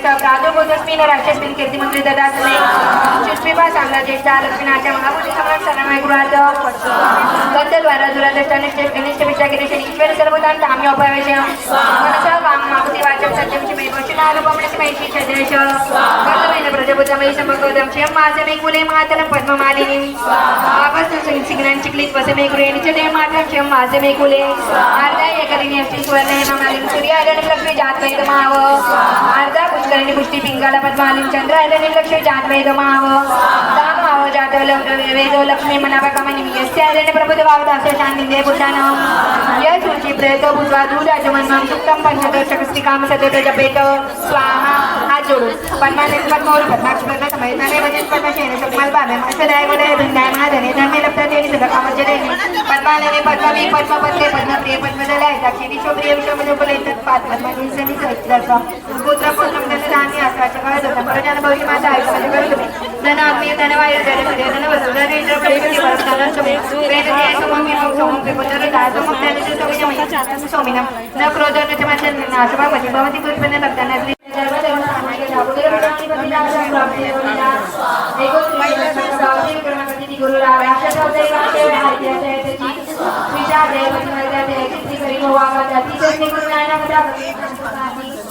Tchau, tchau. राजा प्रादुर्भूतस्मिन राक्षस्मिन कीर्तिमंत्री ददासने शिष्पीपा साम्राज्येच्या लक्ष्मीनाच्या महापुरुष सम्राट सर्वमय गृहात गद्दद्वारा दुरादष्टानिष्ठ कनिष्ठ विचागिरीचे ईश्वर सर्वदान काम्य उपवेश मनसा काम मागुती वाचक सत्यमची मे वचनारूपमणसी मैत्री छद्रेश कर्तमेन प्रजभुतमयी संभगवदम श्रियं मासमे कुले मातरं पद्ममालिनी आपस्तु सिग्नां चिक्लित वसमे गृहेण च देव मातरं श्रियं मासमे कुले अर्धाय करिणी अस्ति सुवर्ण हेममालिनी सूर्यायरण लक्ष्मी जातवेदमाव अर्धा करणी पुष्टी पिंगाला पद्मालिन चंद्र आयरण लक्ष्मी जातवेदमाव दामाव जात वेदो लक्ष्मी मनापकमनि यस्य आयरण प्रबुध वावदास्य शान्तिदे बुद्धानं य सूची प्रेत भूत्वा दूराजमन्मं सुक्तं पंचदशकस्तिकाम सतत जपेत स्वाहा. हात जोडून. पद्माने पद्मोर पद्माक्ष पद्म समयताने वजन पद्मशेन सुकमल बाबे मत्सदाय वदय वृंदाय महाधने धर्मे लप्त देवी सुध कामजनेनी पद्माने पद्मवी पद्मपत्ते पद्मप्रिय पद्मदलाय दाक्षिणी शोभ्रिय विषमनुपले तत्पात पद्मनी सनी सहस्रचा पुत्र पुत्रम धनधान्य धन प्रजान भवी माता आयुष्य करू तुम्ही धन अग्नि धनवायू धन सूर्य धन वसु धन इंद्र प्रयत्नी वरस्थानं तुम्ही वेद ते सोममी सोमम पिपतर दासो मुक्तानि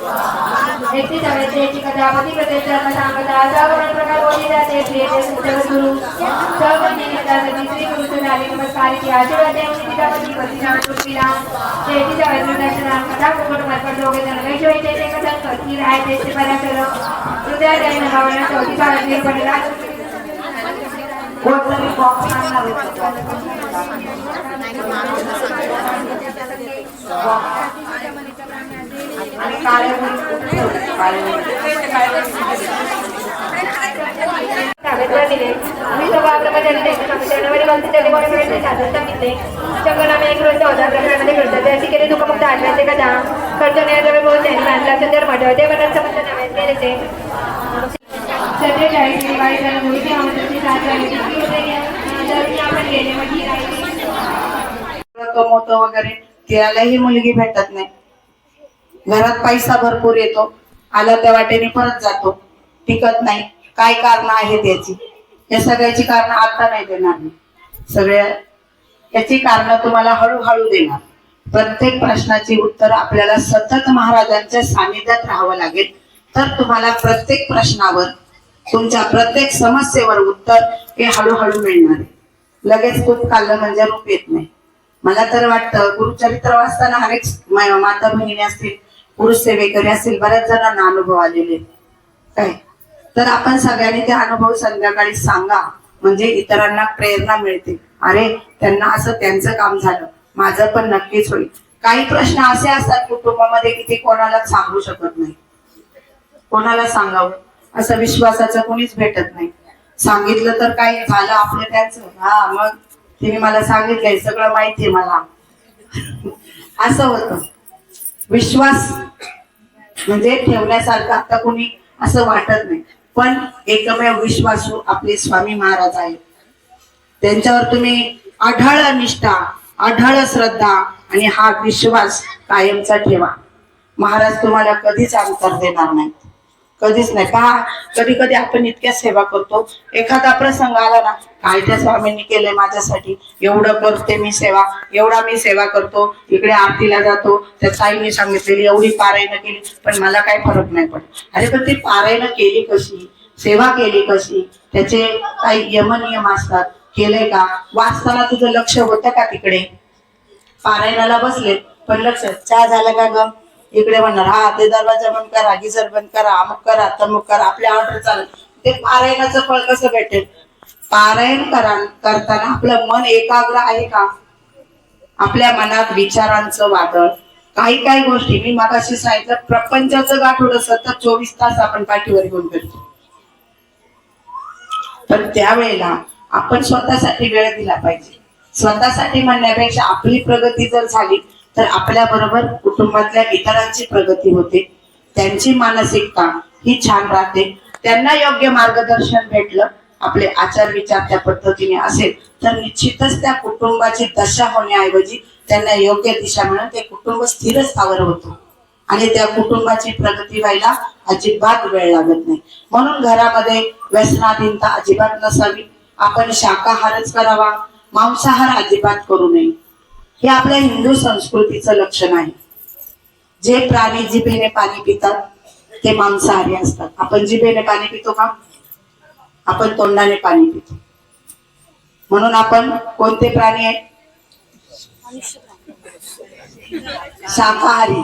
पति पति पति व्यक्ती जगाची कथापती प्रदेश धर्म सांगता सर्व प्रकार बोली जाते प्रिय गुरु सर्व निमित्ता सती श्री गुरु सुनाली नमस्कार की आशीर्वाद देऊन पितापती पतीना पृथ्वीला शेती जगाची दर्शना कथा कुकुट मरपट दोघे जण वैश्वय ते कथन करती राय ते पराशर हृदय जैन भावना चौथी काळात पडला. कोणतरी बॉक्स आणणार होतं. आणि काळे मुली कुठे ठेवले? काळे मुली. कागदवर दिले मी सभाप्रमाणे जनते जनवरी वंश टेलिफोन साधन सांगितले संगनामे एक रोज चौदा प्रकारामध्ये घडतात अशी केली दुःखमुक्त आठवते कथा खर्च न्यायाजवळ बहुत त्यांनी मानला संदर्भ म्हटलं ते मनात संबंध नव्हे केले ते सत्तेचाळीस दिवाळी झाली मुलगी आमची सात झाली ती होते की, जर मी आपण गेले मग ही राहिली कमवतो वगैरे त्यालाही मुलगी भेटत नाही घरात पैसा भरपूर येतो. आला त्या वाटेने परत जातो. टिकत नाही. काय कारण आहेत याची या सगळ्याची कारण आता नाही देणार मी. सगळ्या याची कारण तुम्हाला हळूहळू देणार. प्रत्येक प्रश्नाची उत्तर आपल्याला सतत महाराजांच्या सानिध्यात राहावं लागेल. तर तुम्हाला प्रत्येक प्रश्नावर तुमच्या प्रत्येक समस्येवर उत्तर हे हळूहळू मिळणार आहे. लगेच खूप खाल्लं म्हणजे रूप येत नाही. मला तर वाटतं गुरुचरित्र वाचताना अनेक माता बहिणी असतील पुरुष सेवेकरी असतील बऱ्याच जणांना अनुभव आलेले. काय? तर आपण सगळ्यांनी ते अनुभव संध्याकाळी सांगा. म्हणजे इतरांना प्रेरणा मिळते. अरे त्यांना असं त्यांचं काम झालं. माझं पण नक्कीच होईल. काही प्रश्न असे असतात कुटुंबामध्ये की ते कोणाला सांगू शकत नाही. कोणाला सांगावं? असं विश्वासाचं कोणीच भेटत नाही. सांगितलं तर काय झालं आपलं त्यांचं? हा मग तिने मला सांगितलंय सगळं माहितीये मला. असं होतं. विश्वास म्हणजे ठेवण्यासारखं आता कोणी असं वाटत नाही. पण एकमेव विश्वासू आपले स्वामी महाराज आहेत. त्यांच्यावर तुम्ही आढळ निष्ठा आढळ श्रद्धा आणि हा विश्वास कायमचा ठेवा. महाराज तुम्हाला कधीच अंतर देणार नाही. कधीच नाही. पहा कधी कधी आपण इतक्या सेवा करतो. एखादा प्रसंग आला ना काय त्या स्वामींनी केलंय माझ्यासाठी? एवढं करते मी सेवा एवढा मी सेवा करतो. इकडे आरतीला जातो. त्या ताईने सांगितलेली एवढी पारायण केली पण मला काही फरक नाही पडत. अरे पण ती पारायण केली कशी? सेवा केली कशी? त्याचे काही यमनियम असतात. केलंय का? वाचताना तुझं लक्ष होतं का तिकडे? पारायणाला बसले पण लक्ष चहा झालं का ग? इकडे म्हणणार हा ते दरवाजा बंद करा गिझर बंद करा अमुक करा तमुक करा आपले ऑर्डर चालेल ते पारायणाचं फळ कसं भेटेल? पारायण करा करताना आपलं मन एकाग्र आहे का? आपल्या मनात विचारांचं वादळ. काही काही गोष्टी मी मागाशी सांगितलं प्रपंचाचं गाठोड सतत चोवीस तास आपण पाठीवर घेऊन करतो पण त्यावेळेला आपण स्वतःसाठी वेळ दिला पाहिजे. स्वतःसाठी म्हणण्यापेक्षा आपली प्रगती जर झाली तर आपल्याबरोबर कुटुंबातल्या इतरांची प्रगती होते. त्यांची मानसिकता ही छान राहते. त्यांना योग्य मार्गदर्शन भेटलं आपले आचार विचार त्या पद्धतीने असेल तर निश्चितच त्या कुटुंबाची दशा होण्याऐवजी त्यांना योग्य दिशा मिळून ते कुटुंब स्थिर स्थावर होतो. आणि त्या कुटुंबाची प्रगती व्हायला अजिबात वेळ लागत नाही. म्हणून घरामध्ये व्यसनाधीनता अजिबात नसावी. आपण शाकाहारच करावा मांसाहार अजिबात करू नये. हे आपल्या हिंदू संस्कृतीचं लक्षण आहे. जे प्राणी जिभेने पाणी पितात ते मांसाहारी असतात. आपण जिभेने पाणी पितो का? आपण तोंडाने पाणी पितो. म्हणून आपण कोणते प्राणी आहे शाकाहारी.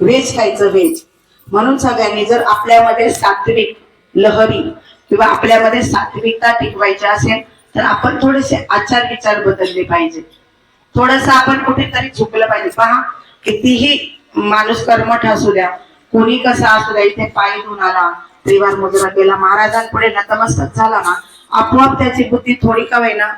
व्हेज खायचं व्हेज. म्हणून सगळ्यांनी जर आपल्यामध्ये सात्विक लहरी किंवा आपल्यामध्ये सात्विकता टिकवायची असेल तर आपण थोडेसे आचार विचार बदलले पाहिजे. थोडस आपण कुठेतरी झुकलं पाहिजे. पहा कितीही माणूस कर्मठ असू द्या कोणी कसा असू द्या इथे पाय धुवून आला त्रिवार मुजरा केला महाराजांपुढे नतमस्तक झाला ना आपोआप त्याची बुद्धी थोडी का होईना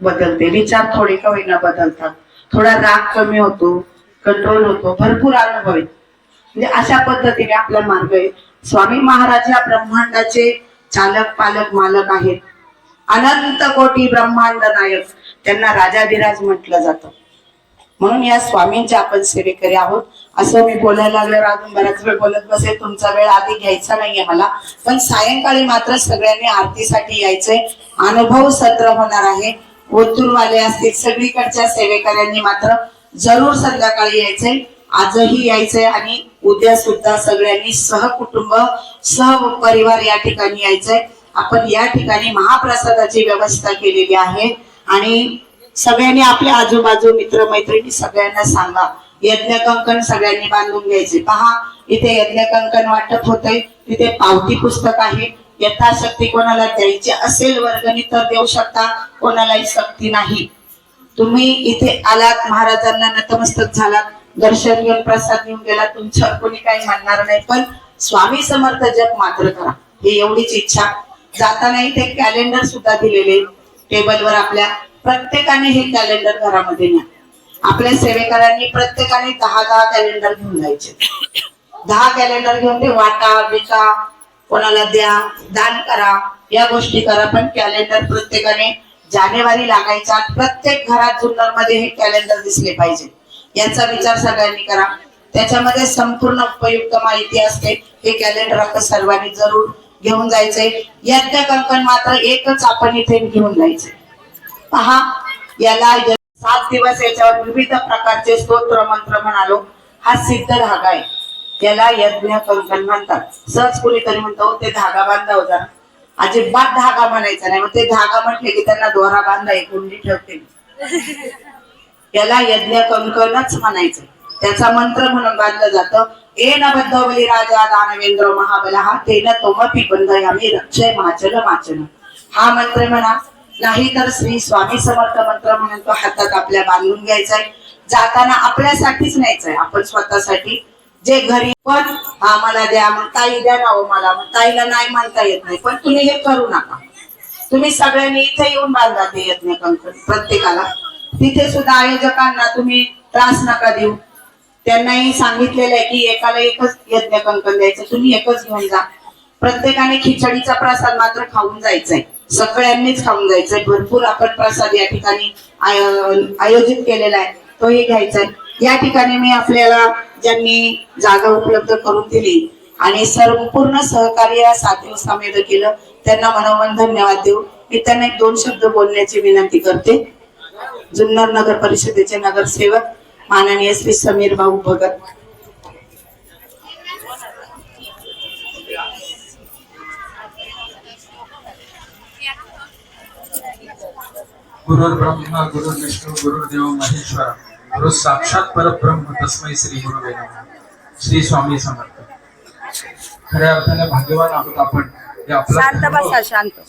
बदलते. विचार थोडे का होईना बदलतात. थोडा राग कमी होतो कंट्रोल होतो भरपूर अनुभव म्हणजे अशा पद्धतीने आपला मार्ग आहे. स्वामी महाराज या ब्रह्मांडाचे चालक पालक मालक आहेत. अनंत कोटी ब्रह्मांड नायक. त्यांना राजाधिराज म्हटलं जातं. म्हणून या स्वामींच्या आपण सेवेकरी आहोत. असं मी बोलायला लागल्यावर अजून बराच वेळ बोलत बसेल. तुमचा वेळ आधी घ्यायचा नाहीये मला. पण सायंकाळी मात्र सगळ्यांनी आरतीसाठी यायचंय. अनुभव सत्र होणार आहे. ओतूरवाले असतील सगळीकडच्या सेवेकऱ्यांनी मात्र जरूर संध्याकाळी यायचंय. आजही यायचंय आणि उद्या सुद्धा सगळ्यांनी सहकुटुंब सहपरिवार या ठिकाणी यायचंय. आपण या ठिकाणी महाप्रसादाची व्यवस्था केलेली आहे. आणि सगळ्यांनी आपल्या आजूबाजू मित्र मैत्रिणी सगळ्यांना सांगा. यज्ञ कंकण सगळ्यांनी बांधून घ्यायचे. पहा इथे यज्ञ कंकण वाटप होते तिथे पावती पुस्तक आहे. यथाशक्ती कोणाला द्यायची असेल वर्गणी तर देऊ शकता कोणालाही सक्ती नाही. तुम्ही इथे आलात महाराजांना नतमस्तक झालात दर्शन घेऊन प्रसाद घेऊन गेला तुमच्यावर कोणी काही म्हणणार नाही पण स्वामी समर्थ जप मात्र करा. ही एवढीच इच्छा. जाताना इथे कॅलेंडर सुद्धा दिलेले टेबलवर आपल्या प्रत्येकाने हे कॅलेंडर घरामध्ये न्या आपल्या सेवेकरांनी प्रत्येकाने दहा दहा कॅलेंडर घेऊन जायचे. दहा कॅलेंडर घेऊन ते वाटा विका कोणाला द्या दान करा या गोष्टी करा पण कॅलेंडर प्रत्येकाने जानेवारी लागायचा प्रत्येक घरात जुन्नरमध्ये हे कॅलेंडर दिसले पाहिजे. याचा विचार सगळ्यांनी करा. त्याच्यामध्ये संपूर्ण उपयुक्त माहिती असते. हे कॅलेंडर आपण सर्वांनी जरूर घेऊन जायचंय यज्ञ कंकण मात्र एकच आपण इथे घेऊन जायचंय पहा याला सात दिवस याच्यावर विविध प्रकारचे स्तोत्र मंत्र म्हणालो. हा सिद्ध धागा आहे. त्याला यज्ञ कंकण म्हणतात. सहज कुणीतरी म्हणतो ते धागा बांधा हो जरा अजिबात धागा म्हणायचा नाही. मग ते धागा म्हटले की त्यांना दोरा बांधा एक कुंडी ठेवते. याला यज्ञ कंकणच म्हणायचं. त्याचा मंत्र म्हणून बांधलं जातं. एन बद्धवली राजा दानवेंद्र महाबला तेन तोमपी बंधयामी रक्षय माचल माचन हा मंत्र म्हणा. नाही तर श्री स्वामी समर्थ मंत्र म्हणून तो हातात आपल्या बांधून घ्यायचा आहे जाताना आपल्यासाठीच न्यायचंय. आपण स्वतःसाठी जे घरी पण हा मला द्या मग ताई द्या ना हो मला मग ताईला नाही म्हणता येत नाही. पण तुम्ही हे करू नका. तुम्ही सगळ्यांनी इथे येऊन बांधा ते यज्ञ कंकण प्रत्येकाला. तिथे सुद्धा आयोजकांना तुम्ही त्रास नका देऊ. त्यांनाही सांगितलेलं आहे की एकाला एकच यज्ञ कंकण द्यायचं तुम्ही एकच घेऊन जा. प्रत्येकाने खिचडीचा प्रसाद मात्र खाऊन जायचंय. सगळ्यांनीच खाऊन जायचंय. भरपूर आपण प्रसाद या ठिकाणी आयोजित केलेला आहे. तोही घ्यायचा आहे या ठिकाणी मी आपल्याला ज्यांनी जागा उपलब्ध करून दिली आणि संपूर्ण सहकार्य सात दिवसामध्ये केलं त्यांना मनोमन धन्यवाद देऊ. मी त्यांना एक दोन शब्द बोलण्याची विनंती करते. जुन्नर नगर परिषदेचे नगरसेवक माननीय श्री समीर भाऊ भगत. गुरुर्ब्रह्मा गुरुर्विष्णू गुरुर्देव महेश्वर. गुरु साक्षात परब्रह्म तस्मै श्री गुरुवे नमः. श्री स्वामी समर्थ. खऱ्या अर्थाने भाग्यवान आहोत आपण. हे आपला शांत धर्म बसा शांत.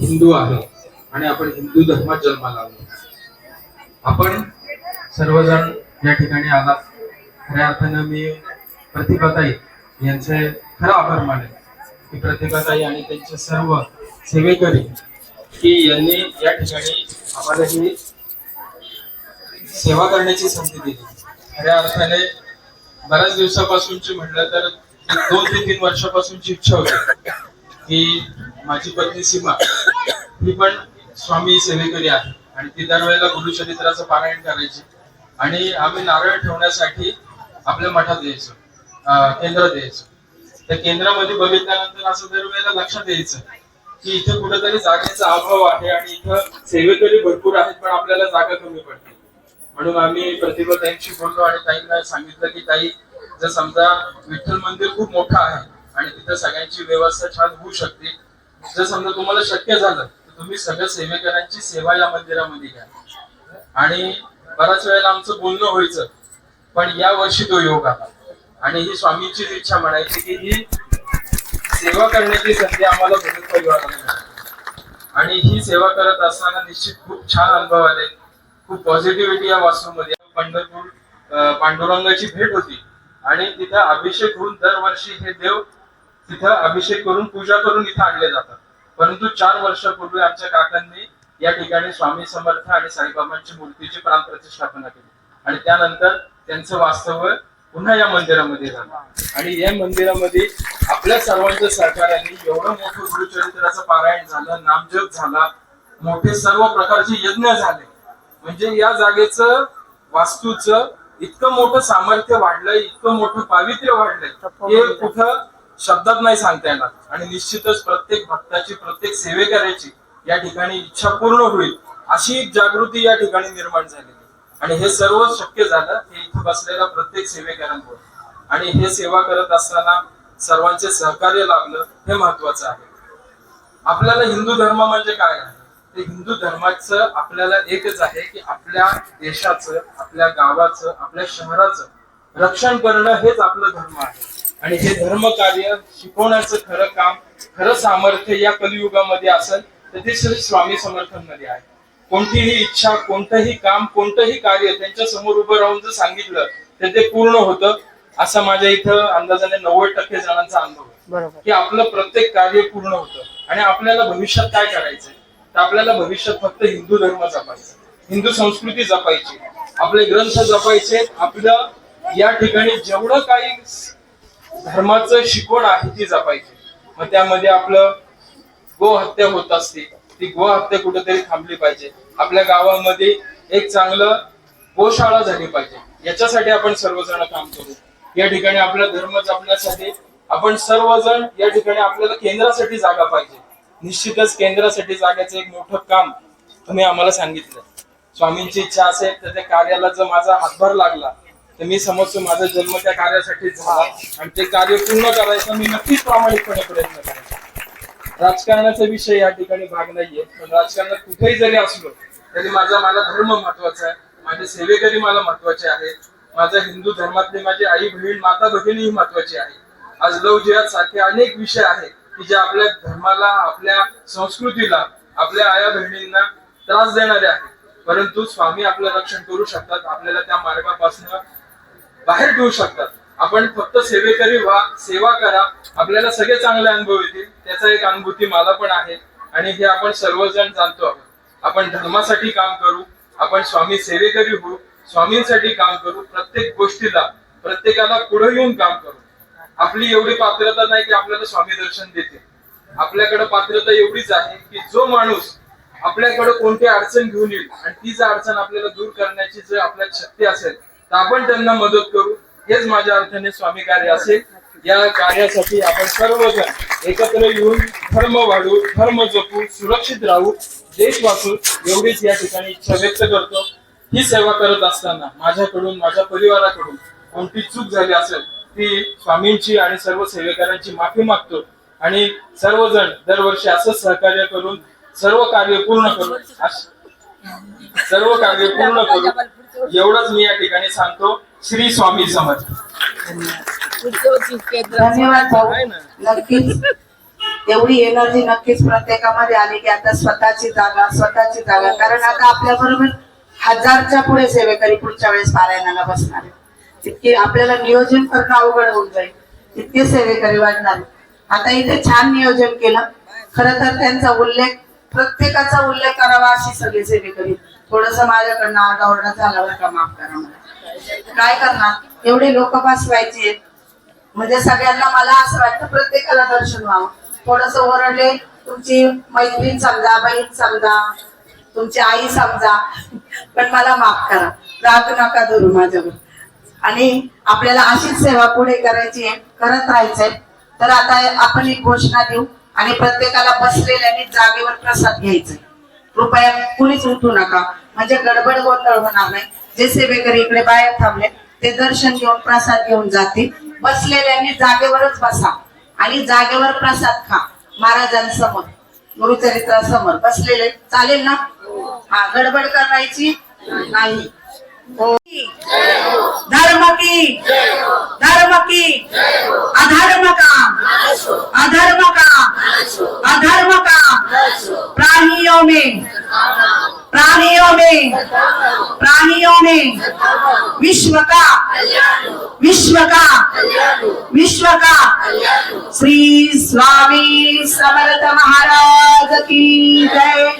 हिंदू आहे आणि आपण हिंदू धर्मात जन्माला आलो. आपण सर्वजण या ठिकाणी आलात. खऱ्या अर्थानं मी प्रतिभाताई यांचे खरं आभार मानेन की प्रतिभाताई आणि त्यांचे सर्व सेवेकरी की यांनी या ठिकाणी आम्हाला ही सेवा करण्याची संधी दिली. खऱ्या अर्थाने बऱ्याच दिवसापासूनची म्हटलं तर दोन ते तीन वर्षापासूनची इच्छा होती की माझी पत्नी सीमा ही पण स्वामी सेवेकरी आहे आणि ती दरवेळेला गुरुचरित्राचं पारायण करायची. आणि आम्ही नारळ ठेवण्यासाठी आपल्या मठात यायचो केंद्र केंद्रात यायचो त्या केंद्रामध्ये बघितल्यानंतर असं दरवेळेला लक्षात यायचं की इथे कुठेतरी जागेचा अभाव आहे आणि इथं सेवेकरी भरपूर आहेत पण आपल्याला जागा कमी पडते. म्हणून आम्ही प्रतिभा ताईंशी बोललो आणि ताईंना सांगितलं की ताई जर समजा विठ्ठल मंदिर खूप मोठं आहे आणि तिथं सगळ्यांची व्यवस्था छान होऊ शकते जर समजा तुम्हाला शक्य झालं तर तुम्ही सगळ्या सेवेकरांची सेवा या मंदिरामध्ये घ्या. आणि बऱ्याच वेळेला आमचं बोलणं व्हायचं पण या वर्षी तो योग आला. आणि ही स्वामींचीच इच्छा म्हणायची की ही सेवा करण्याची संधी आम्हाला भरत परिवाराला आणि ही सेवा करत असताना निश्चित खूप छान अनुभव आले. खूप पॉझिटिव्हिटी या वास्तूमध्ये. पंढरपूर पांडुरंगाची भेट होती. आणि तिथं अभिषेक होऊन दरवर्षी हे देव तिथं अभिषेक करून पूजा करून इथं आणले जातात. परंतु चार वर्षापूर्वी आमच्या काकांनी या ठिकाणी स्वामी समर्थ आणि साईबाबांची मूर्तीची प्राण प्रतिष्ठापना केली. आणि त्यानंतर त्यांचं वास्तव्य पुन्हा या मंदिरामध्ये झालं. आणि या मंदिरामध्ये आपल्या सर्वांच्या सहकार्याने एवढं मोठं गुरुचरित्राचं पारायण झालं नामजप झाला मोठे सर्व प्रकारचे यज्ञ झाले. म्हणजे या जागेचं वास्तूचं इतकं मोठं सामर्थ्य वाढलंय इतकं मोठं पावित्र्य वाढलंय हे कुठं शब्दात नाही सांगता येणार. आणि निश्चितच प्रत्येक भक्ताची प्रत्येक सेवेकऱ्याची या ठिकाणी इच्छा पूर्ण होईल अशी जागृती या ठिकाणी निर्माण झालेली आणि हे सर्व शक्य झालं हे इथं बसलेल्या प्रत्येक सेवेकरांमुळे आणि हे सेवा करत असताना सर्वांचे सहकार्य लाभलं हे महत्वाचं आहे. आपल्याला हिंदू धर्म म्हणजे काय आहे? ते हिंदू धर्माचं आपल्याला एकच आहे की आपल्या देशाचं आपल्या गावाचं आपल्या शहराचं रक्षण करणं हेच आपलं धर्म आहे. आणि हे धर्म कार्य शिकवण्याचं खरं काम खरं सामर्थ्य या कलियुगामध्ये असेल तर ते श्री स्वामी समर्थांमध्ये आहे. कोणतीही इच्छा कोणतंही काम कोणतंही कार्य त्यांच्यासमोर उभं राहून जर सांगितलं तर ते पूर्ण होतं. असा माझ्या इथं अंदाजाने नव्वद टक्के जणांचा अनुभव आहे. की आपलं प्रत्येक कार्य पूर्ण होतं. आणि आपल्याला भविष्यात काय करायचंय? तर आपल्याला भविष्यात फक्त हिंदू धर्म जपायचा हिंदू संस्कृती जपायची आपले ग्रंथ जपायचे आपलं या ठिकाणी जेवढं काही धर्माचं शिकवण आहे ती जपायची मग त्यामध्ये आपलं गो हत्या होत असते. ती गो हत्या कुठेतरी थांबली पाहिजे. आपल्या गावामध्ये एक चांगलं गोशाळा झाली पाहिजे. याच्यासाठी आपण सर्वजण काम करू. या ठिकाणी आपला धर्म जपण्यासाठी आपण सर्वजण या ठिकाणी आपल्याला केंद्रासाठी जागा पाहिजे. निश्चितच केंद्रासाठी जागाचं एक मोठं काम तुम्ही आम्हाला सांगितलं. स्वामींची इच्छा असेल तर त्या कार्याला जर माझा हातभार लागला तर मी समजतो माझा जन्म त्या कार्यासाठी झाला. आणि ते कार्य पूर्ण करायचं मी नक्कीच प्रामाणिकपणे प्रयत्न करेन. राजकारणाचा विषय या ठिकाणी भाग नाहीये. पण राजकारणात कुठेही जरी असलो तरी माझा मला धर्म महत्त्वाचा आहे. माझे सेवेकरी मला महत्त्वाचे आहेत. माझ्या हिंदू धर्मातले माझी आई बहीण माता भगिनीही महत्वाची आहे आज लव जिहाद सारखे अनेक विषय आहेत की जे आपल्या धर्माला आपल्या संस्कृतीला आपल्या आया बहिणींना त्रास देणारे आहेत. परंतु स्वामी आपलं रक्षण करू शकतात. आपल्याला त्या मार्गापासून बाहेर ठेवू शकतात. आपण फक्त सेवेकरी व्हा सेवा करा. आपल्याला सगळे चांगले अनुभव येतील. त्याचा एक अनुभूती मला पण आहे. आणि हे आपण सर्वजण जाणतो आहोत. आपण धर्मासाठी काम करू. आपण स्वामी सेवेकरी होऊ. स्वामींसाठी काम करू. प्रत्येक गोष्टीला प्रत्येकाला पुढे येऊन काम करू. आपली एवढी पात्रता नाही की आपल्याला स्वामी दर्शन देते आपल्याकडे पात्रता एवढीच आहे की जो माणूस आपल्याकडे कोणती अडचण घेऊन येईल आणि ती जर अडचण आपल्याला दूर करण्याची जर आपल्यात शक्ती असेल तर आपण त्यांना मदत करू. हेच माझ्या अर्थाने स्वामी कार्य असेल या कार्यासाठी आपण सर्वजण एकत्र येऊन धर्म वाढू धर्म जपू सुरक्षित राहू. देश वाचू एवढीच या ठिकाणी इच्छा व्यक्त करतो. ही सेवा करत असताना माझ्याकडून माझ्या परिवाराकडून कोणती चूक झाली असेल ती स्वामींची आणि सर्व सेवेकरांची माफी मागतो. आणि सर्वजण दरवर्षी असंच सहकार्य करून सर्व कार्य पूर्ण करू. सर्व कार्य पूर्ण करू. एवढंच मी या ठिकाणी सांगतो. श्री स्वामी समर्थ. धन्यवाद भाऊ. नक्कीच. एवढी एनर्जी नक्कीच प्रत्येकामध्ये आली की आता स्वतःची जागा स्वतःची जागा. कारण आता आपल्या बरोबर हजारच्या पुढे सेवेकरी पुढच्या वेळेस पारायणाला बसणार तितके इतके आपल्याला नियोजन करणं अवघड होऊन जाईल. इतके सेवेकरी वाढणार आता इथे छान नियोजन केलं. खर तर त्यांचा उल्लेख प्रत्येकाचा उल्लेख करावा अशी सगळे सेवेकरी. थोडस माझ्याकडनं आरडाओरडा झाला बरं का? माफ करा मला. काय करणार? एवढे लोक बसवायचे. म्हणजे सगळ्यांना मला असं वाटतं प्रत्येकाला दर्शन व्हावं. थोडस ओरडले तुमची मैत्रीण समजा बहीण समजा तुमची आई समजा पण मला माफ करा. राग नका धरू माझ्यावर. आणि आपल्याला अशीच सेवा पुढे करायची आहे करत राहायचंय. तर आता आपण एक घोषणा देऊ आणि प्रत्येकाला बसलेल्याने जागेवर प्रसाद घ्यायचे कृपया कुणीच उठू नका. म्हणजे गडबड गोंधळ होणार नाही. जे सेवेकरी इकडे बाहेर थांबले ते दर्शन घेऊन प्रसाद घेऊन जातील. बसलेल्यांनी जागेवरच बसा आणि जागेवर प्रसाद खा महाराजांसमोर गुरुचरित्रासमोर. बसलेले चालेल ना? हा गडबड करायची नाही. धर्म की? धर्म की? अधर्म का? अधर्म का? अधर्म का? प्राणियों में प्राणियों में प्राणियों ने विश्व का विश्व का विश्व का। श्री स्वामी समर्थ महाराज की जय।